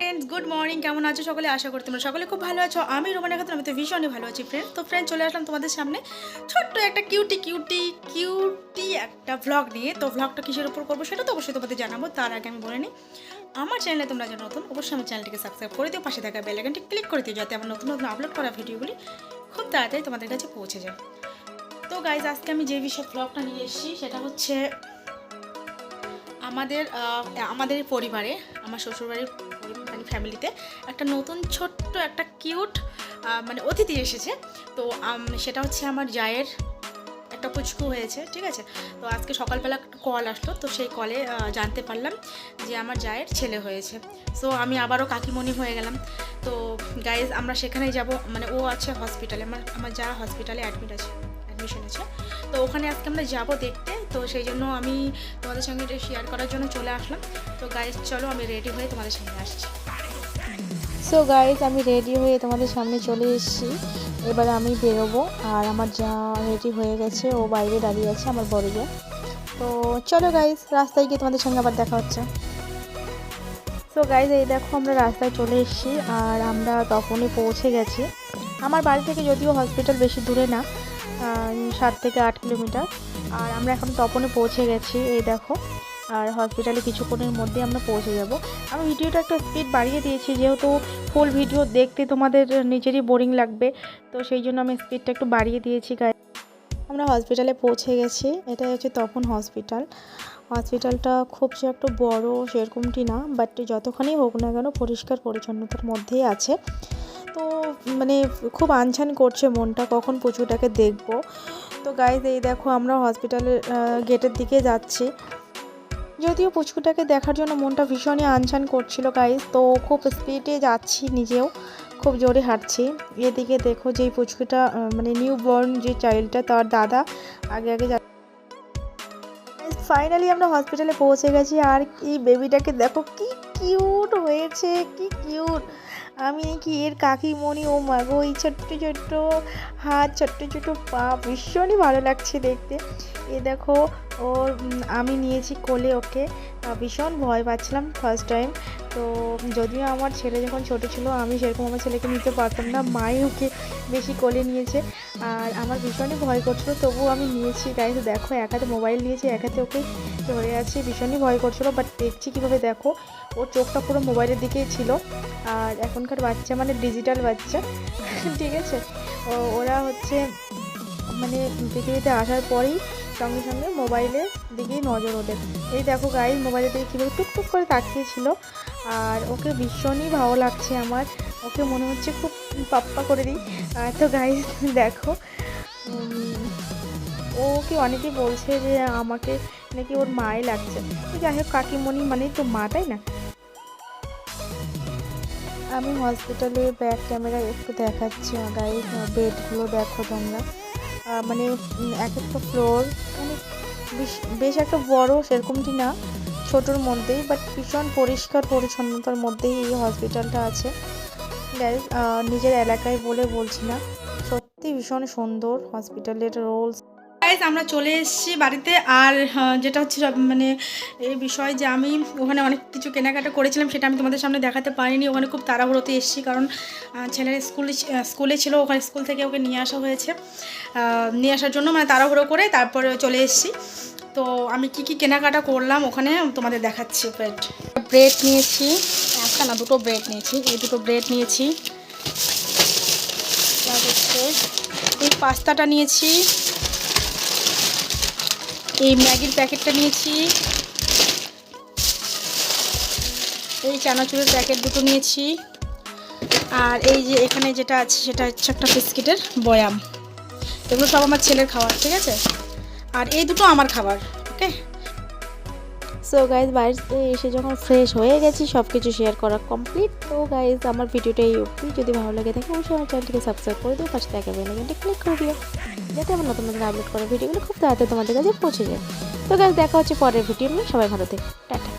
Friends good morning কেমন আছো সকলে? আশা করি তোমরা সকলে খুব ভালো আছো। আমি রোমানের খাতুন আমি তো ভীষণই ভালো আছি ফ্রেন্ড তো ফ্রেন্ড চলে আসলাম তোমাদের সামনে ছোট্ট একটা কিউটি কিউটি কিউটি একটা ভ্লগ নিয়ে। তো ভ্লগটা কিসের উপর করব সেটা তো অবশ্যই তোমাদের জানাব, তার আগে আমি বলে নিই, আমার চ্যানেলে তোমরা যারা নতুন, অবশ্যই আমার চ্যানেলটিকে সাবস্ক্রাইব করে দিও, পাশে থাকা বেলাইকনটি ক্লিক করে দিও, যাতে আমার নতুন নতুন আপলোড করা ভিডিওগুলি খুব তাড়াতাড়ি তোমাদের কাছে পৌঁছে যায়। তো গাইজ আজকে আমি যে বিষয়ে ব্লগটা নিয়ে এসেছি, সেটা হচ্ছে আমাদের আমাদের পরিবারে, আমার শ্বশুরবাড়ির মানে ফ্যামিলিতে একটা নতুন ছোট্ট একটা কিউট মানে অতিথি এসেছে। তো সেটা হচ্ছে আমার জায়ের একটা পুচকু হয়েছে, ঠিক আছে? তো আজকে সকালবেলা একটা কল আসলো, তো সেই কলে জানতে পারলাম যে আমার জায়ের ছেলে হয়েছে। সো আমি আবারও কাকিমণি হয়ে গেলাম। তো গাইজ আমরা সেখানেই যাব। মানে ও আছে হসপিটালে আমার আমার যা হসপিটালে অ্যাডমিট আছে অ্যাডমিশন আছে। তো ওখানে আজকে আমরা যাব দেখতে। তো সেই জন্য আমি তোমাদের সঙ্গে এটা শেয়ার করার জন্য চলে আসলাম। তো গাইজ চলো আমি রেডি হয়ে তোমাদের সামনে আসছি। সো গাইজ আমি রেডি হয়ে তোমাদের সামনে চলে এসেছি। এবারে আমি বেরোবো আর আমার যা রেডি হয়ে গেছে, ও বাইরে দাঁড়িয়ে আছে আমার বড় যা তো চলো গাইজ রাস্তায় গিয়ে তোমাদের সঙ্গে আবার দেখা হচ্ছে। সো গাইজ এই দেখো আমরা রাস্তায় চলে এসেছি আর আমরা তখনই পৌঁছে গেছি। আমার বাড়ি থেকে যদিও হসপিটাল বেশি দূরে না সাত থেকে আট কিলোমিটার। আর আমরা এখন তপনে পৌঁছে গেছি, এই দেখো। আর হসপিটালে কিছুক্ষণের মধ্যে আমরা পৌঁছে যাব। আমি ভিডিওটা একটু স্পিড বাড়িয়ে দিয়েছি, যেহেতু ফুল ভিডিও দেখতে তোমাদের নিজেরই বোরিং লাগবে, তো সেই জন্য আমি স্পিডটা একটু বাড়িয়ে দিয়েছি গাই আমরা হসপিটালে পৌঁছে গেছি। এটা হচ্ছে তপন হসপিটাল হসপিটালটা খুব যে একটু বড় সেরকমটি না বাট যতক্ষণই হোক না কেন পরিষ্কার পরিচ্ছন্নতার মধ্যেই আছে। তো মানে খুব আনছান করছে মনটা, কখন পুচুটাকে দেখব। তো গাইজ এই দেখো আমরা হসপিটালের গেটের দিকে যাচ্ছি। যদিও পুচকুটাকে দেখার জন্য মনটা ভীষণই আনছান করছিল গাইজ তো খুব স্পিডে যাচ্ছি নিজেও, খুব জোরে হাঁটছি। এদিকে দেখো যে এই পুচকুটা মানে নিউ বর্ন যে চাইল্ডটা তার দাদা আগে আগে যা ফাইনালি আমরা হসপিটালে পৌঁছে গেছি। আর এই বেবিটাকে দেখো কি কিউট হয়েছে, কি কিউট আমি কি এর কাকিমণি? ও মাগো এই ছোট্ট ছোট্ট হাত, ছোট্ট ছোট্ট পা ভীষণই ভালো লাগছে দেখতে। এ দেখো, ওর আমি নিয়েছি কোলে ওকে। ভীষণ ভয় পাচ্ছিলাম ফার্স্ট টাইম তো যদিও আমার ছেলে যখন ছোট ছিল, আমি সেরকম আমার ছেলেকে নিতে পারতাম না, মাই ওকে বেশি কোলে নিয়েছে। আর আমার ভীষণই ভয় করছিল, তবুও আমি নিয়েছি। গাইজ দেখো, এক হাতে মোবাইল নিয়েছি, এক হাতে ওকে ধরে আছে, ভীষণই ভয় করছিল। বাট দেখছি কীভাবে দেখো, ওর চোখটা পুরো মোবাইলের দিকেই ছিল। আর এখনকার বাচ্চা মানে ডিজিটাল বাচ্চা, ঠিক আছে? ওরা হচ্ছে মানে পৃথিবীতে আসার পরেই সঙ্গে সঙ্গে মোবাইলের দিকেই নজর ওদের এই দেখো গাইজ মোবাইলের দিকে কীভাবে টুকটুক করে তাকিয়েছিল। আর ওকে ভীষণই ভালো লাগছে আমার। ওকে মনে হচ্ছে খুব পাপ্পা করে দিই। তো গাই দেখো ওকে অনেকেই বলছে যে আমাকে নাকি ওর মায়ে লাগছে। যাই হোক, কাকিমণি মানেই তো মা, তাই না? আমি হসপিটালে ব্যাক ক্যামেরায় একটু দেখাচ্ছি গাইজ বেডগুলো দেখো তোমরা। মানে এক একটা ফ্লোর মানে বেশ- বেশ একটা বড় সেরকমটি না, ছোটোর মধ্যেই বাট ভীষণ পরিষ্কার পরিচ্ছন্নতার মধ্যেই এই হসপিটালটা আছে। নিজের এলাকায় বলে বলছি না, সত্যি ভীষণ সুন্দর হসপিটালের রোলস। গাইজ আমরা চলে এসেছি বাড়িতে আর যেটা হচ্ছে মানে এই বিষয় যে আমি ওখানে অনেক কিছু কেনাকাটা করেছিলাম, সেটা আমি তোমাদের সামনে দেখাতে পারিনি। ওখানে খুব তাড়াহুড়োতে এসেছি কারণ ছেলের স্কুলে স্কুলে ছিল, ওখানে স্কুল থেকে ওকে নিয়ে আসা হয়েছে। নিয়ে আসার জন্য মানে তাড়াহুড়ো করে তারপরে চলে এসেছি। তো আমি কি কি কেনাকাটা করলাম ওখানে তোমাদের দেখাচ্ছি ব্রেড ব্রেড নিয়েছি, একটা না, দুটো ব্রেড নিয়েছি, এই দুটো ব্রেড নিয়েছি। এই পাস্তাটা নিয়েছি এই ম্যাগির প্যাকেটটা নিয়েছি। এই চানাচুরের প্যাকেট দুটো নিয়েছি। আর এই যে এখানে যেটা আছে, সেটা হচ্ছে একটা বিস্কিটের বয়াম। এগুলো সব আমার ছেলের খাবার, ঠিক আছে? আর এই দুটো আমার খাবার, ওকে? সো গাইজ বাড়িতে এসে যখন ফ্রেশ হয়ে গেছি সব কিছু শেয়ার করা কমপ্লিট তো গাইজ আমার ভিডিওটা এই অবধি। যদি ভালো লাগে থাকে, অবশ্যই আমার চ্যানেলটিকে সাবস্ক্রাইব করে দিও। পাশে দেখা বেলাইকনটা ক্লিক করে দিও। যাতে আমার নতুন নতুন আপলোড করা ভিডিওগুলো খুব তাড়াতাড়ি তোমাদের কাছে পৌঁছে যায়। তো গাইজ দেখা হচ্ছে পরের ভিডিও নিয়ে। সবাই ভালো থাকে। টাটা।